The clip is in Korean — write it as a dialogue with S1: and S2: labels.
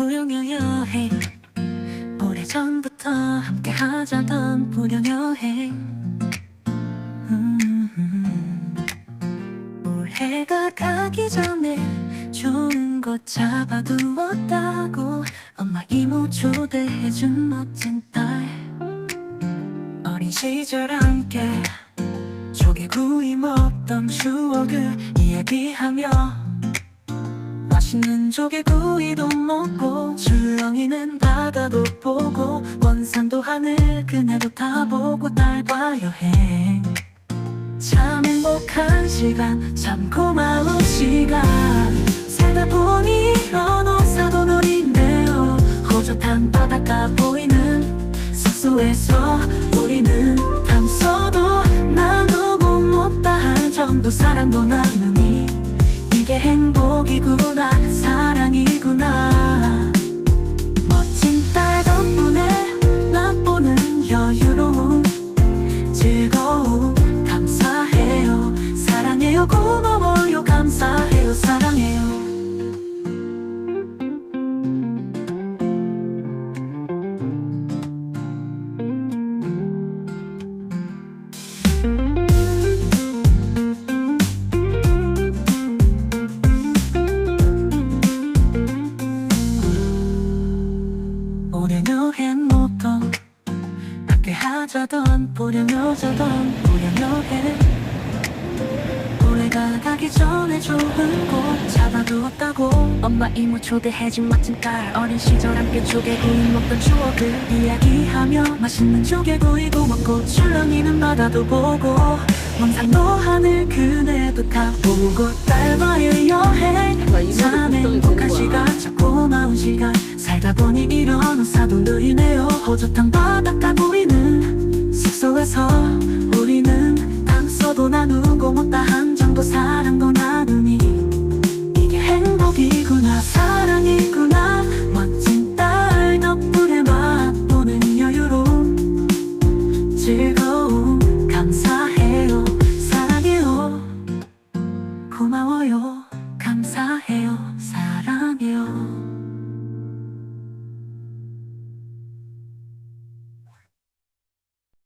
S1: 불용여 여행 오래전부터 함께 하자던 불용 여행 음, 올해가 가기 전에 좋은 곳 잡아두었다고 엄마 이모 초대해준 멋진 딸. 어린 시절 함께 조개구이 먹던 추억을 이야기하며 맛있는 조개구이도 먹고 출렁이는 바다도 보고 원산도 하늘 그네도 타보고 딸과 여행. 참 행복한 시간 참 고마운 시간. 살다 보니 변호사도 노린대요. 호젓한 바닷가 보이는 숙소에서 우리는 담소도 나누고 못다 할 정도 사랑도 나누니 함께 하자던 보려며 자던 보려며 해. 올해가 가기 전에 좋은 곳 잡아두었다고. 엄마 이모 초대해준 멋진 딸 어린 시절 함께 조개구이 먹던 추억을 이야기하며 맛있는 조개구이도 먹고 출렁이는 바다도 보고. 먼산도 하늘 그네도 타보고 딸과의 여행 참 행복한 시간 참 고마운 시간. 살다 보니 이런 사도 느리네요. 호젓한 바닷가 보이는 숙소에서 우리는 담소도 나누고 못다 한 정도 사랑도 나누니 이게 행복이구나 사랑이구나. 멋진 딸 덕분에 맛보는 여유로움 즐거움. 감사해요. 사랑해요. 고마워요. 감사해요. 사랑해요